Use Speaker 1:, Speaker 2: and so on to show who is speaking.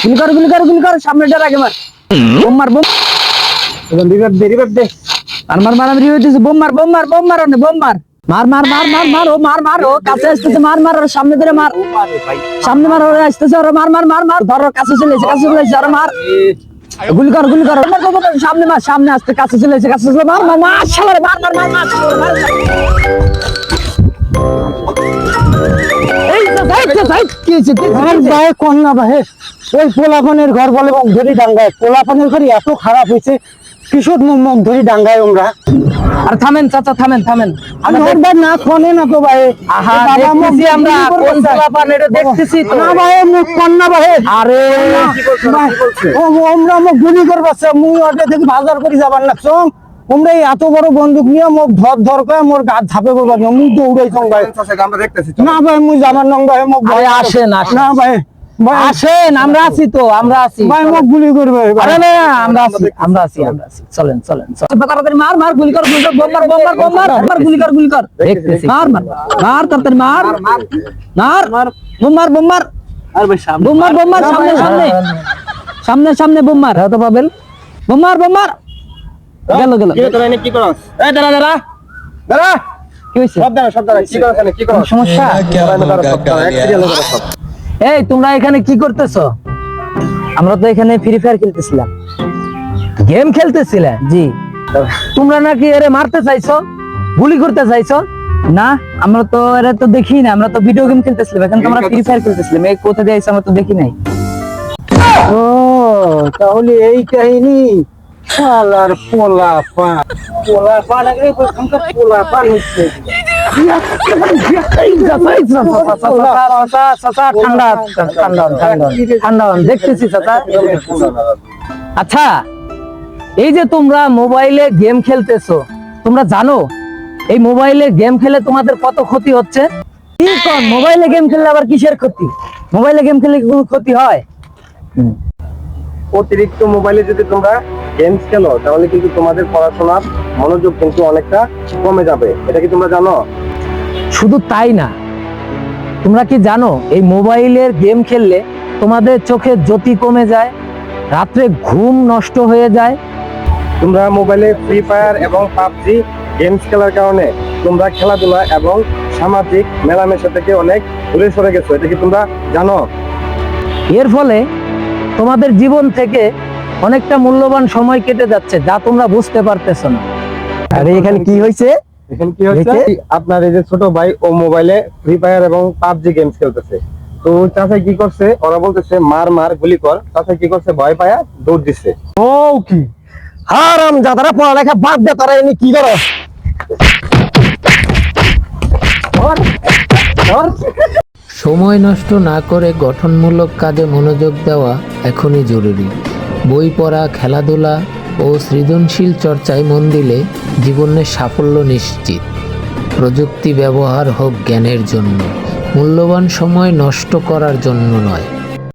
Speaker 1: গুলি কর গুলি কর গুলি কর সামনেটা আগে মার বোম মার বোম এবার রিভাইভ দে রিভাইভ দে আর মার মার আমি রিভাইভ দিছি বোম মার বোম মার বোম মার ওনে বোম মার মার মার মার মার মার ও মার মার ও কাছে আসতেছে মার মার ওর সামনে ধরে মার সামনে মার ওরে আসতেছে ওরে মার মার মার মার ধর কাছে চলে এসে কাছে চলে এসে ওরে মার গুলি কর গুলি কর সামনে মার সামনে আসতে কাছে চলে এসে কাছে চলে মার মার মার শালারে মার মার মার মার এই তো ভাই তো ভাই কি হয়েছে কি হয়েছে?
Speaker 2: আমার গায়ে কন্যা বাহে ওই পোলাপানের ঘর বলে মুখ ধরি ডাঙ্গায়। পোলাপানের ঘর এত খারাপ হয়েছে কিশোর মুখ ধরি ডাঙ্গায় আমরা।
Speaker 1: আর থামেন চাচা থামেন থামেন।
Speaker 2: আমি না খনে না তো ভাই।
Speaker 1: আহা দেখতেছি আমরা কোন পোলাপান এটা দেখতেছি তো।
Speaker 2: না ভাই মুখ কন্যা বাহে
Speaker 1: আরে
Speaker 2: ও আমরা মুখ গুলি করবাছে মুই ওটা থেকে বাজার করে যাবার না চং। তোমরা এই এত বড় বন্দুক নিয়ে মুখ ধর ধর করে মোর গাছ ঝাপে করবার না মুই দৌড়াই চং ভাই না ভাই মুই যাবার নং ভাই মুখ
Speaker 1: আসেন।
Speaker 2: না ভাই।
Speaker 1: আসেন আমরা আছি তো আমরা আছি।
Speaker 2: ভাই মুখ গুলি করবে
Speaker 1: আরে না আমরা আছি আমরা আছি আমরা আছি। চলেন চলেন। তাড়াতাড়ি মার মার গুলি কর গুলি কর মার গুলি কর গুলি কর। দেখতেছি। মার মার মার তাড়াতাড়ি মার। মার
Speaker 3: আর ভাই সামনে।
Speaker 1: সামনে সামনে। সামনে সামনে বোম মার। হ্যাঁ তো পাবেল বোম মার। গেল গেল।
Speaker 3: কি তোরা এনে কি করস? এই দাঁড়া দাঁড়া। দাঁড়া।
Speaker 1: কি হয়েছে
Speaker 3: সব দাঁড়া সব দাঁড়া। কি করস এনে কি করস?
Speaker 1: সমস্যা?
Speaker 3: দাঁড়া সব দাঁড়া। এক সিরিয়ালে দাঁড়া সব
Speaker 1: এই তোমরা এখানে কি করতেছো? আমরা তো এখানে ফ্রি ফায়ার খেলতেছিলাম। গেম খেলতেছিলে? জি। তোমরা নাকি এরে মারতে চাইছো? গুলি করতে চাইছো? না আমরা তো এরা তো দেখি না আমরা তো ভিডিও গেম খেলতেছিলাম এখন তোমরা ফ্রি ফায়ার খেলতেছিলাম এই কোথা দিয়ে আমরা তো দেখি নাই।
Speaker 2: ও তাহলে এই কাহিনী শালার পোলা পা পোলা পা লাগে পোলা পা নিচ্ছে
Speaker 1: আচ্ছা এই যে তোমরা মোবাইলে গেম খেলতেছো, তোমরা জানো, এই মোবাইলে গেম খেলে তোমাদের কত ক্ষতি হচ্ছে? কি মোবাইলে গেম খেললে আবার কিসের ক্ষতি? মোবাইলে গেম খেললে কি কোনো ক্ষতি হয়?
Speaker 3: অতিরিক্ত মোবাইলে যদি তোমরা গেমস খেলো তাহলে কিন্তু তোমাদের পড়াশোনার মনোযোগ কিন্তু অনেকটা কমে যাবে। এটা কি তোমরা জানো?
Speaker 1: শুধু তাই না তোমরা কি জানো এই মোবাইলের গেম খেললে তোমাদের চোখের জ্যোতি কমে যায় রাত্রে ঘুম নষ্ট হয়ে যায়?
Speaker 3: তোমরা মোবাইলে ফ্রি ফায়ার এবং পাবজি গেমস খেলার কারণে তোমরা খেলাধুলা এবং সামাজিক মেলামেশা থেকে অনেক দূরে সরে গেছো। এটা কি তোমরা জানো?
Speaker 1: এর ফলে তোমাদের জীবন থেকে অনেকটা মূল্যবান সময় কেটে যাচ্ছে যা তোমরা বুঝতে পারতেছো না।
Speaker 2: আরে এখানে কি হয়েছে?
Speaker 3: এখানে কি হচ্ছে আপনার এই যে ছোট ভাই ও মোবাইলে ফ্রি ফায়ার এবং পাবজি গেমস খেলতেছে। তো চাচা কি করছে? ওরা বলতেছে মার মার গুলি কর। চাচা কি করছে? ভয় পায়া দৌড় দিচ্ছে
Speaker 2: ও কি? হারাম যাতারা পড়ালেখা বাদ দে তারা এনে কি করো?
Speaker 4: সময় নষ্ট না করে গঠনমূলক কাজে মনোযোগ দেওয়া এখনই জরুরি। বই পড়া, খেলাধুলা ও সৃজনশীল চর্চায় মন দিলে জীবনের সাফল্য নিশ্চিত। প্রযুক্তি ব্যবহার হোক জ্ঞানের জন্য, মূল্যবান সময় নষ্ট করার জন্য নয়।